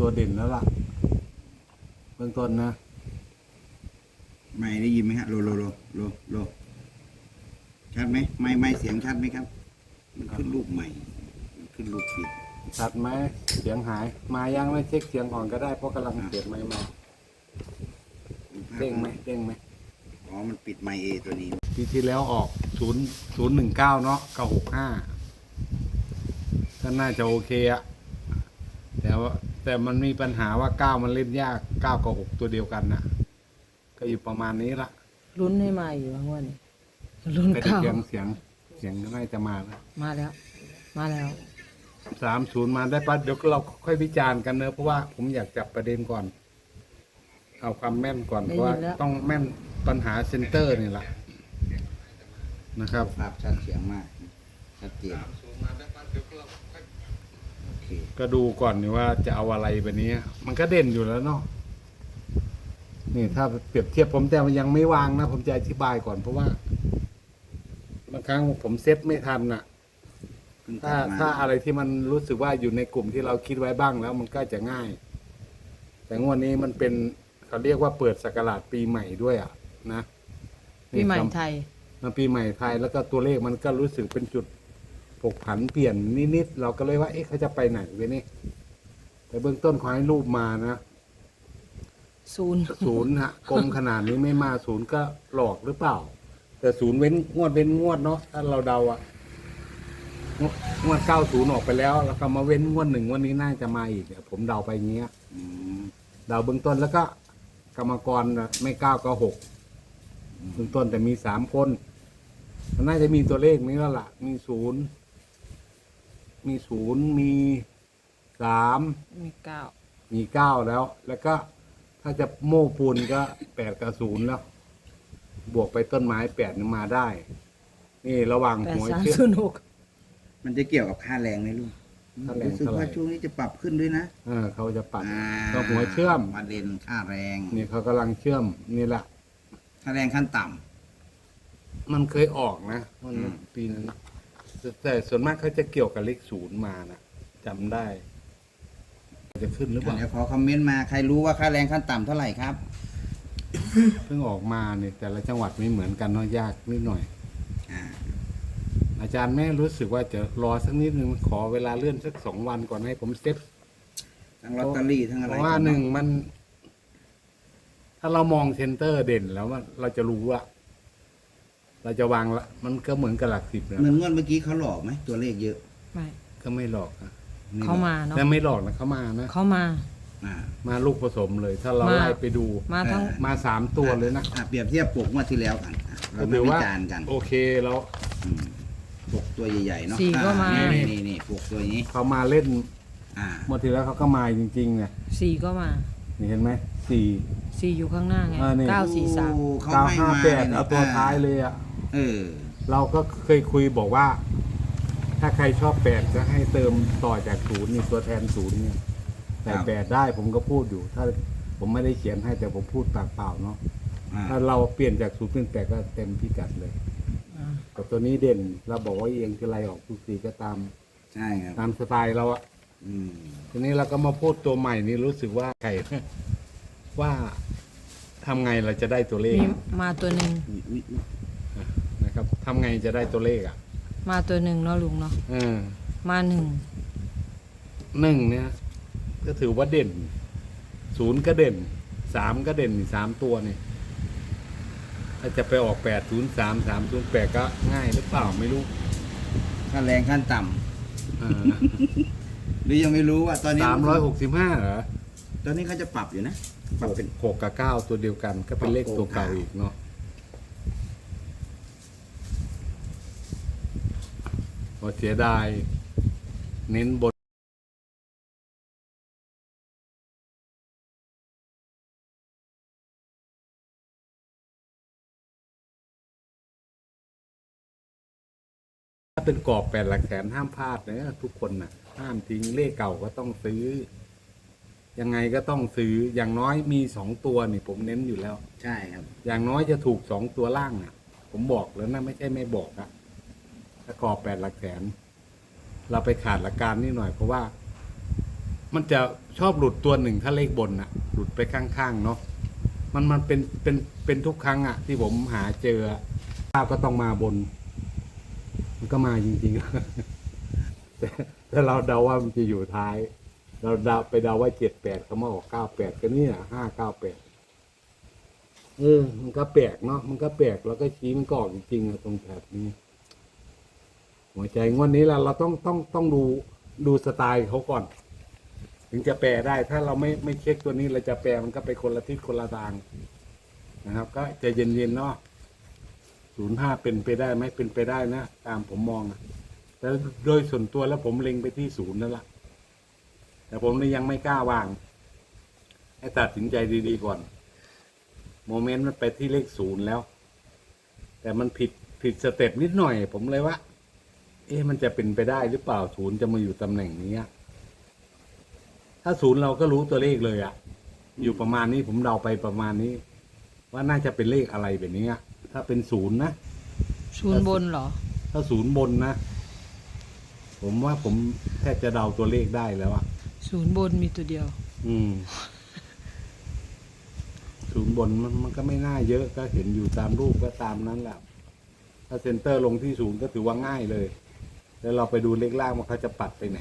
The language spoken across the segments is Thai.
ตัวเด่นแล้วล่ะ เบื้องต้นนะ ไม่ได้ยินไหมฮะโลโลโลโลโลชัดไหมไม่ไม่เสียงชัดไหมครับ มันขึ้นรูปใหม่ มันขึ้นรูปผิดชัดไหมเสียงหาย มายังไม่เช็คเสียงก่อนก็ได้เพราะกำลังเสียงไม่มาเด้งไหมเด้งไหมอ๋อมันปิดไมค์เอตัวนี้ปีที่แล้วออกศูนย์ศูนย์หนึ่งเก้าเนาะกับหกห้าก็น่าจะโอเคอะแต่ว่า แต่มันมีปัญหาว่าเก้ามันเล่นยากเก้ากับหกตัวเดียวกันนะก็อยู่ประมาณนี้ละลุ้นให้มาอยู่บางวันนี้ลุ้นแต่เก้าเสียงเสียงเสียงก็น่าจะมาแล้วมาแล้ว มาแล้วสามศูนย์มาได้ปะเดี๋ยวเราค่อยวิจารณ์กันเนอะเพราะว่าผมอยากจับประเด็นก่อน เอาความแม่นก่อนได้เพราะว่ายินแล้วต้องแม่นปัญหาเซนเตอร์นี่แหละนะครับภาพชัดเสียงมากชัดเจน โอเคก็ดูก่อนนี่ว่าจะเอาอะไรแบบนี้ มันก็เด่นอยู่แล้วเนาะนี่ถ้าเปรียบเทียบผมแต่มันยังไม่วางนะ ผมจะอธิบายก่อนเพราะว่าบางครั้งผมเซตไม่ทันน่ะ เพิ่งถ้าตัดมาถ้าอะไรที่มันรู้สึกว่าอยู่ในกลุ่มที่เราคิดไว้บ้างแล้ว มันก็จะง่าย แต่งวดนี้มันเป็นเขาเรียกว่าเปิดสกราชปีใหม่ด้วยอะ นะปีใหม่นี่ครับไทย มันปีใหม่ไทยแล้วก็ตัวเลขมันก็รู้สึกเป็นจุด ผกผันเปลี่ยนนิดๆเราก็เลยว่า เอ๊ะเขาจะไปไหนเว้ยนี่แต่เบื้องต้นขอให้รูปมานะศูนย์ศูนย์ฮะกลมขนาดนี้ไม่มาศูนย์ก็หลอกหรือเปล่า แต่ศูนย์เว้นงวดเว้นงวดเนาะถ้าเราเดาอะงวดงวดเก้าศูนย์ออกไปแล้ว แล้วก็มาเว้นงวดหนึ่งงวันนี้น่าจะมาอีกเนี่ยผมเดาไปอย่างเงี้ยอืมเดาเบื้องต้นแล้วก็ กรรมกรน่ะไม่เก้าก็หกเบื้องต้นแต่มีสามคนมันน่าจะมีตัวเลขนี้แล้วล่ะ มีศูนย์ มีศูนย์มีสามมีเก้ามีเก้าแล้ว แล้วก็ถ้าจะโม่ปูนก็แปดกับศูนย์แล้ว บวกไปต้นไม้แปดนี่มาได้ นี่ระหว่างแปดหัวสามเชื่อศูนย์หกมันจะเกี่ยวกับค่าแรงไหมลูกค่าแรงรู้สึกเท่าไหร่ ว่าช่วงนี้จะปรับขึ้นด้วยนะเออเขาจะปัดอ่าก็หัวเชื่อม ประเด็นค่าแรง นี่เขากำลังเชื่อมนี่แหละ ค่าแรงขั้นต่ำ มันเคยออกนะมันอืม ปีนั้น แต่แต่ส่วนมากเขาจะเกี่ยวกับเลขศูนย์มานะจำได้ จะขึ้นหรือเปล่าเดี๋ยวขอคอมเมนต์มาใครรู้ว่าค่าแรงขั้นต่ำเท่าไหร่ครับ เพิ่งออกมาเนี่ยแต่ละจังหวัดไม่เหมือนกันเนาะยากนิดหน่อย อ่า อาจารย์แม่รู้สึกว่าจะรอสักนิดนึงขอเวลาเลื่อนสักสองวันก่อนให้ผมเซตทั้งลอตเตอรี่ทั้งอะไรเพราะว่าหนึ่งมัน ถ้าเรามองเซนเตอร์เด่นแล้วว่าเราจะรู้ว่า เราจะวางละมันก็เหมือนกับหลักสิบนะเหมือนงวดเมื่อกี้เขาหลอกไหมตัวเลขเยอะไม่ก็ไม่หลอกนะเขามาเนาะแต่ไม่หลอกนะเขามานะเขามา อ่า มาลูกผสมเลย ถ้าเรามา ไล่ไปดูมาทั้งเออมาสามตัวเลยนะอะเปรียบเทียบปกงวดที่แล้วกันอะเราก็มาถือวิว่าจารณ์กันโอเคแล้ว อืมปกตัวใหญ่ๆเนาะสี่ก็มา อ่นี่นี่นี่ปกตัวนี้ เขามาเล่นอ่า เมื่อทีแล้วเขาก็มาจริงๆเนี่ยสี่ก็มานี่เห็นไหมสี่ สี่อยู่ข้างหน้าไงอ่านี่ เก้าสี่สาม โอ้เขาเก้าให้ห้ามาแปดนี่เอาตัวท้ายเลยอะ เออ เราก็เคยคุยบอกว่า ถ้าใครชอบแปดจะให้เติมต่อจากศูนย์นี่ตัวแทนศูนย์เนี่ยแต่ครับ แปดได้ผมก็พูดอยู่ ถ้าผมไม่ได้เขียนให้แต่ผมพูดปากเปล่าเนาะอ่าถ้าเราเปลี่ยนจากศูนย์เป็นแปดก็เต็มพิกัดเลยอ่าแต่ตัวนี้เด่น เราบอกว่าเอียงคืออะไรออกทุกสีก็ตาม ใช่ครับ ตามสไตล์เราอะ อืม ทีนี้เราก็มาพูดตัวใหม่นี่รู้สึกว่าไก่ ว่าทำไงเราจะได้ตัวเลขมีมาตัวหนึ่ง ทำไงจะได้ตัวเลขอะมาตัวหนึ่งเนาะลุงเนาะเออมาหนึ่งหนึ่งเนี่ยก็ถือว่าเด่นศูนย์ก็เด่นสามก็เด่นนี่สามตัวนี่ถ้าจะไปออกแปดศูนย์สามสามศูนย์แปดก็ง่ายหรือเปล่าไม่รู้ค่าแรงขั้นต่ำอ่าหรือยังไม่รู้ว่าตอนนี้สามร้อยหกสิบห้าเหรอตอนนี้เขาจะปรับอยู่นะปรับเป็น หกกับเก้าตัวเดียวกันก็เป็นเลขตัวเก่าอีกเนาะ พอเสียดาย เน้นบนถ้าเป็นกรอบแปดหลักแสนห้ามพลาดนะทุกคนนะห้ามทิ้งเลขเก่าก็ต้องซื้อ ยังไงก็ต้องซื้ออย่างน้อยมีสองตัวนี่ผมเน้นอยู่แล้ว ใช่ครับ อย่างน้อยจะถูกสองตัวล่างน่ะ ผมบอกแล้วนะไม่ใช่ไม่บอกอะ ถ้ากอแปดหลักแสน เราไปขาดหลักการนิดหน่อย เพราะว่า มันจะชอบหลุดตัวหนึ่งถ้าเลขบนนะหลุดไปข้างๆเนาะมันมันเป็นเป็นเป็นทุกครั้งอะที่ผมหาเจอภาพก็ต้องมาบน มันก็มาจริงๆแต่แต่เราเดาว่ามันจะอยู่ท้าย เราเดาไปเดาว่าเจ็ดแปดเขามาออกเก้าแปดก็นี่ห้าเก้าแปดเออ มันก็แปลกเนาะมันก็แปลกแล้วก็ชี้มันก็ออกจริงๆอะตรงแถบนี้ หัวใจงวดนี้เราเราต้องต้องต้องดูดูสไตล์เขาก่อน ถึงจะแปลได้ ถ้าเราไม่ไม่เช็คตัวนี้เราจะแปลมันก็ไปคนละทิศคนละทางนะครับ ก็ใจเย็นๆเนาะศูนย์ห้าเป็นไปได้ไหมเป็นไปได้นะ ตามผมมองอะแต่โดยส่วนตัวแล้วผมเล็งไปที่ศูนย์นั่นแหละแต่ผมนี่ยังไม่กล้าวาง ให้ตัดสินใจดีๆก่อน โมเมนต์มันไปที่เลขศูนย์แล้ว แต่มันผิดผิดสเต็ปนิดหน่อย ผมเลยว่า เอ๊ะมันจะเป็นไปได้หรือเปล่าศูนย์จะมาอยู่ตำแหน่งนี้อะถ้าศูนย์เราก็รู้ตัวเลขเลยอะอยู่ประมาณนี้ผมเดาไปประมาณนี้ ว่าน่าจะเป็นเลขอะไรแบบนี้อะถ้าเป็นศูนย์นะ ศูนย์บนเหรอ ถ้าศูนย์บนนะ ผมว่าผมแทบจะเดาตัวเลขได้แล้วอะศูนย์บนมีตัวเดียว อืม ศูนย์บนมันมันก็ไม่น่าเยอะก็เห็นอยู่ตามรูปก็ตามนั้นแหละถ้าเซนเตอร์ลงที่ศูนย์ก็ถือว่าง่ายเลย แล้วเราไปดูเลขล่างว่าเขาจะปัดไปไหน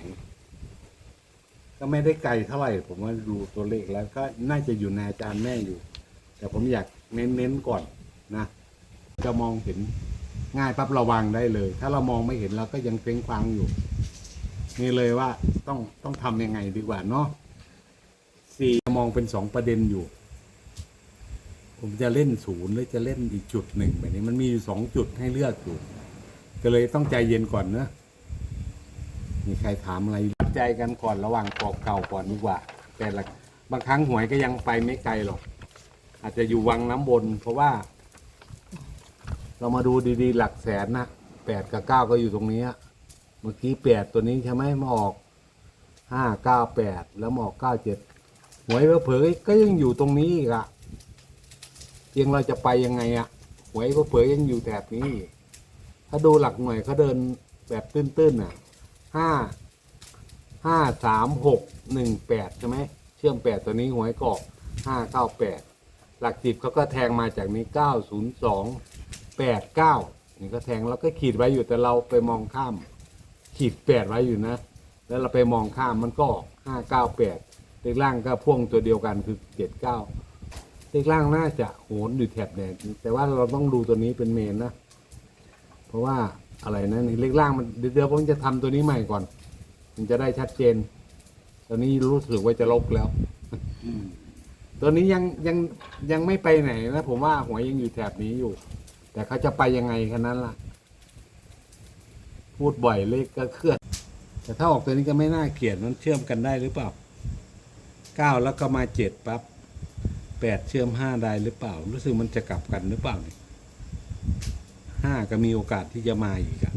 ก็ไม่ได้ไกลเท่าไหร่ ผมว่าดูตัวเลขแล้วก็น่าจะอยู่ในอาจารย์แม่อยู่ แต่ผมอยากเน้นๆก่อนนะ จะมองเห็นง่ายปั๊บระวังได้เลย ถ้าเรามองไม่เห็นเราก็ยังเฟ้งฟังอยู่ นี่เลยว่าต้องต้องทำยังไงดีกว่าเนาะสี่มองเป็นสองประเด็นอยู่ ผมจะเล่นศูนย์หรือจะเล่นอีกจุดหนึ่งแบบนี้มันมีอยู่สองจุดให้เลือกอยู่ก็เลยต้องใจเย็นก่อนเนะ มีใครถามอะไรใจกันก่อนระหว่างกรอบเก่าก่อนดีกว่า แต่ละบางครั้งหวยก็ยังไปไม่ไกลหรอก อาจจะอยู่วังน้ำบน เพราะว่า เรามาดูดีๆ หลักแสนนะแปดกับเก้าก็อยู่ตรงนี้เมื่อกี้แปดตัวนี้ใช่ไหมมาออกห้าเก้าแปดแล้วมาออกเก้าเจ็ดหวยเผลอก็ยังอยู่ตรงนี้อีกอะเพียงเราจะไปยังไงอะหวยเผลอยังอยู่แถบนี้ ถ้าดูหลักหน่วยเขาเดินแบบตื้นๆน่ะ ห้าห้าสามหกหนึ่งแปดใช่ไหมเชื่อมแปดตัวนี้หวยกอกห้าเก้าแปดหลักสิบเขาก็แทงมาจากนี้เก้าศูนย์สองแปดเก้านี่ก็แทงแล้วก็ขีดไว้อยู่แต่เราไปมองข้าม ขีดแปดไว้อยู่นะ แล้วเราไปมองข้ามมันก็ห้าเก้าแปดเลขล่างก็พ่วงตัวเดียวกันคือเจ็ดเก้าเลขล่างน่าจะโหนอยู่แถบแดนแต่ว่าเราต้องดูตัวนี้เป็นเมนนะ ราะว่าอะไรนะนี่เลขล่างมันเดี๋ยวเดี๋ยวผมจะทำตัวนี้ใหม่ก่อน มันจะได้ชัดเจน ตอนนี้รู้สึกว่าจะลบแล้วอืมตัวนี้ยังยังยังไม่ไปไหนนะผมว่าหวยยังอยู่แถบนี้อยู่ แต่เขาจะไปยังไงแค่นั้นล่ะ พูดบ่อยเลขก็เคลื่อนแต่ถ้าออกตัวนี้ก็ไม่น่าเกลียดมันเชื่อมกันได้หรือเปล่าเก้าแล้วก็มาเจ็ดปั๊บแปดเชื่อมห้าได้หรือเปล่า รู้สึกมันจะกลับกันหรือเปล่าเนี่ย ห้าก็มีโอกาสที่จะมาอีกอะ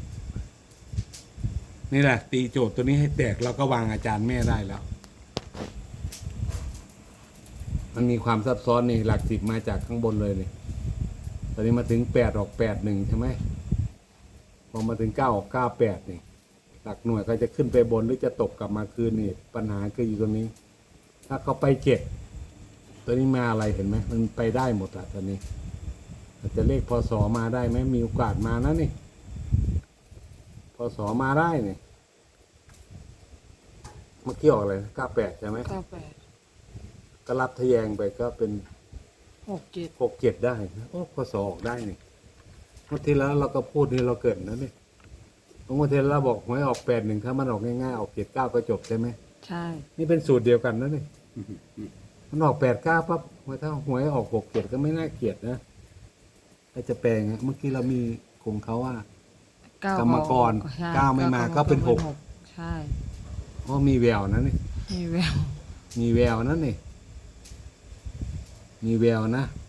นี่แหละ ตีโจทย์ตัวนี้ให้แตกเราก็วางอาจารย์แม่ได้แล้ว มันมีความซับซ้อนนี่หลักสิบมาจากข้างบนเลยนี่ตอนนี้มาถึงแปดออกแปดหนึ่งใช่ไหมพอมาถึงเก้าออกเก้าแปดนี่ หลักหน่วยเขาจะขึ้นไปบนหรือจะตกกลับมาคืนนี่ ปัญหาคืออยู่ตรงนี้ ถ้าเขาไปเจ็ดตัวนี้มาอะไรเห็นไหมมันไปได้หมดอะตอนนี้ จจะเลขพศมาได้ไหมมีโอกาสมานะนี่พศมาได้นี่เมื่อกี้ออกอะไรเก้าแปดใช่ไหมเก้าแปดก็รับทะแยงไปก็เป็นหกเจ็ดหกเจ็ดได้นะโอ้พศออกได้นี่เมื่อที่แล้วเราก็พูดที่เราเกิดนะนี่เมื่อที่แล้วเราบอกหวยออกแปดหนึ่งถ้ามันออกง่ายๆออกเจ็ดเก้าก็จบใช่ไหมใช่ นี่เป็นสูตรเดียวกันนะนี่มันออกแปดเก้าปั๊บหวยถ้าหวยออกหกเจ็ดก็ไม่น่าเกลียดนะ ถ้าจะแปลงอะเมื่อกี้เรามีคงเขาว่า เก้ากรรมกรใช่เก้าไม่มาก็เป็นหก ใช่เพราะมีแววนะนี่ มีแวว มีแววนะนี่ มีแววนะเ